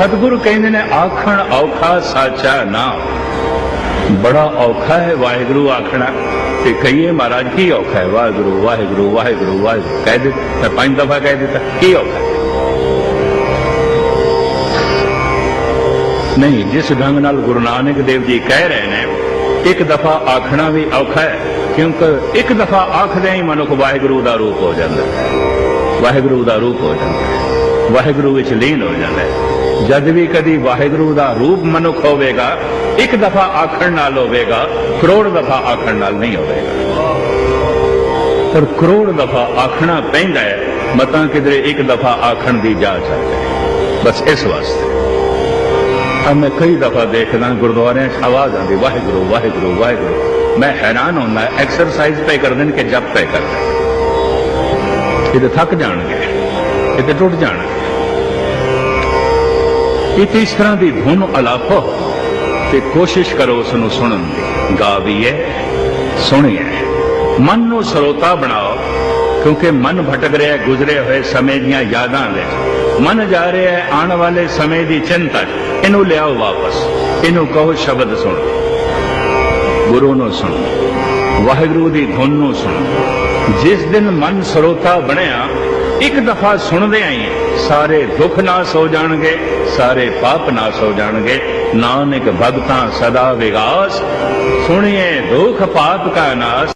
ਸਤਿਗੁਰੂ ਕਹਿੰਦੇ ਨੇ, ਆਖਣ ਔਖਾ ਸਾਚਾ ਨਾਮ। ਬੜਾ ਔਖਾ ਹੈ ਵਾਹਿਗੁਰੂ ਆਖਣਾ। ਤੇ ਕਹੀਏ ਮਹਾਰਾਜ, ਕੀ ਔਖਾ ਹੈ? ਵਾਹਿਗੁਰੂ ਵਾਹਿਗੁਰੂ ਵਾਹਿਗੁਰੂ ਵਾਹਿਗੁਰੂ। ਕਹਿ ਦੇ ਮੈਂ ਪੰਜ ਦਫਾ ਕਹਿ ਦਿੱਤਾ। ਕੀ ਔਖਾ ਨਹੀਂ, ਜਿਸ ਢੰਗ ਨਾਲ ਗੁਰੂ ਨਾਨਕ ਦੇਵ ਜੀ ਕਹਿ ਰਹੇ ਨੇ, ਇੱਕ ਦਫਾ ਆਖਣਾ ਵੀ ਔਖਾ ਹੈ, ਕਿਉਂਕਿ ਇੱਕ ਦਫਾ ਆਖਦਿਆਂ ਹੀ ਮਨੁੱਖ ਵਾਹਿਗੁਰੂ ਦਾ ਰੂਪ ਹੋ ਜਾਂਦਾ ਹੈ। ਵਾਹਿਗੁਰੂ ਦਾ ਰੂਪ ਹੋ ਜਾਂਦਾ ਹੈ। ਵਾਹਿਗੁਰੂ ਵਿੱਚ ਲੀਨ ਹੋ ਜਾਂਦਾ ਹੈ। ਜਦ ਵੀ ਕਦੀ ਵਾਹਿਗੁਰੂ ਦਾ ਰੂਪ ਮਨੁੱਖ ਹੋਵੇਗਾ, ਇੱਕ ਦਫਾ ਆਖਣ ਨਾਲ ਹੋਵੇਗਾ, ਕਰੋੜ ਦਫਾ ਆਖਣ ਨਾਲ ਨਹੀਂ ਹੋਵੇਗਾ। ਪਰ ਕਰੋੜ ਦਫਾ ਆਖਣਾ ਪੈਂਦਾ ਹੈ, ਮਤਾਂ ਕਿਧਰੇ ਇੱਕ ਦਫਾ ਆਖਣ ਦੀ ਜਾਚ ਆ ਬਸ ਇਸ ਵਾਸਤੇ। ਆ ਮੈਂ ਕਈ ਦਫਾ ਦੇਖਦਾ ਗੁਰਦੁਆਰਿਆਂ 'ਚ ਆਵਾਜ਼ ਆਉਂਦੀ, ਵਾਹਿਗੁਰੂ ਵਾਹਿਗੁਰੂ ਵਾਹਿਗੁਰੂ। ਮੈਂ ਹੈਰਾਨ ਹੁੰਦਾ ਐਕਸਰਸਾਈਜ਼ ਪੇ ਕਰਦੇ ਨੇ ਕਿ ਜਪ ਪੇ ਕਰਦੇ ਇਹ ਤਾਂ ਥੱਕ ਜਾਣਗੇ ਇਹ ਤਾਂ ਟੁੱਟ ਜਾਣਗੇ। ਇਹ ਇਸ ਤਰ੍ਹਾਂ ਦੀ ਧੁਨ ਅਲਾਪੋ ਤੇ ਕੋਸ਼ਿਸ਼ ਕਰੋ ਉਸ ਨੂੰ ਸੁਣਨ ਦੀ। ਗਾਵੀਏ, ਸੁਣੀਏ। ਮਨ ਨੂੰ ਸਰੋਤਾ ਬਣਾਓ, ਕਿਉਂਕਿ ਮਨ ਭਟਕ ਰਿਹਾ, ਗੁਜ਼ਰੇ ਹੋਏ ਸਮੇਂ ਦੀਆਂ ਯਾਦਾਂ ਵਿੱਚ ਮਨ ਜਾ ਰਿਹਾ ਹੈ ਆਉਣ ਵਾਲੇ ਸਮੇਂ ਦੀ ਚਿੰਤਾ ਇਹਨੂੰ ਲਿਆਓ ਵਾਪਸ। ਇਹਨੂੰ ਕਹੋ ਸ਼ਬਦ ਸੁਣ। ਗੁਰੂ ਨੂੰ ਸੁਣ। ਵਾਹਿਗੁਰੂ ਦੀ ਧੁਨ ਨੂੰ ਸੁਣ। ਜਿਸ ਦਿਨ ਮਨ ਸਰੋਤਾ ਬਣਿਆ ਇੱਕ ਦਫਾ ਸੁਣਦੇ ਆਈ, ਸਾਰੇ ਦੁੱਖ ਨਾਸ ਹੋ ਜਾਣਗੇ, ਸਾਰੇ ਪਾਪ ਨਾਸ ਹੋ ਜਾਣਗੇ। ਨਾਨਕ ਭਗਤਾਂ ਸਦਾ ਵਿਗਾਸ, ਸੁਣੀਏ ਦੁੱਖ ਪਾਪ ਕਾ ਨਾਸ।